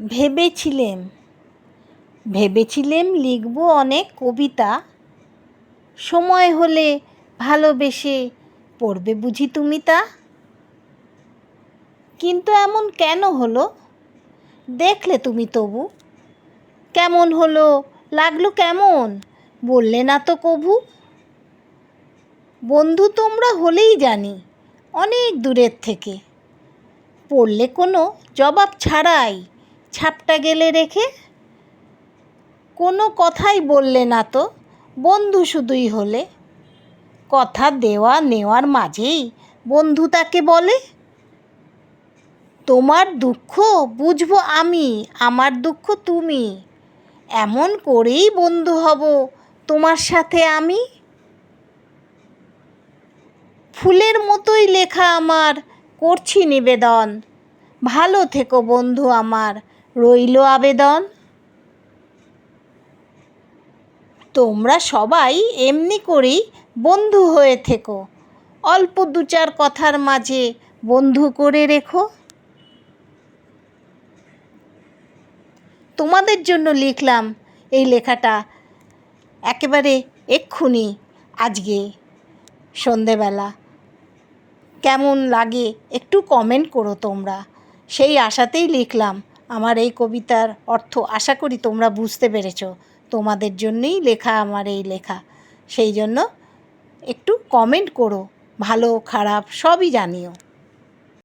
ভেবেছিলেম। ভেবেছিলেম লিখব অনেক কবিতা। সময় হলে ভালোবেসে পড়বে বুঝি তুমি তা? কিন্তু এমন কেন হলো? দেখলে তুমি তবু। কেমন হলো? লাগল কেমন? বললে না তো কভু। বন্ধু তোমরা হলেই জানি, অনেক দূরের থেকে। পড়লে কোনো জবাব ছাড়াই ছাপটা গেলে রেখে কোনো কথাই বললে না তো, বন্ধু শুধুই হলে। কথা দেওয়া নেওয়ার মাঝেই বন্ধু তাকে বলে, তোমার দুঃখ বুঝব আমি, আমার দুঃখ তুমি। এমন করেই বন্ধু হব তোমার সাথে আমি। ফুলের মতোই লেখা আমার, করছি নিবেদন। ভালো থেকো বন্ধু আমার। রইল আবেদন। তোমরা সবাই এমনি করেই বন্ধু হয়ে থেকো। অল্প দু চার কথার মাঝে বন্ধু করে রেখো। তোমাদের জন্য লিখলাম এই লেখাটা একেবারে এক্ষুনি আজকে সন্ধেবেলা। কেমন লাগে একটু কমেন্ট করো তোমরা। সেই আশাতেই লিখলাম, আমার এই কবিতার অর্থ আশা করি তোমরা বুঝতে পেরেছ। তোমাদের জন্যই লেখা আমার এই লেখা। সেই জন্য একটু কমেন্ট করো, ভালো, খারাপ, সবই জানিও।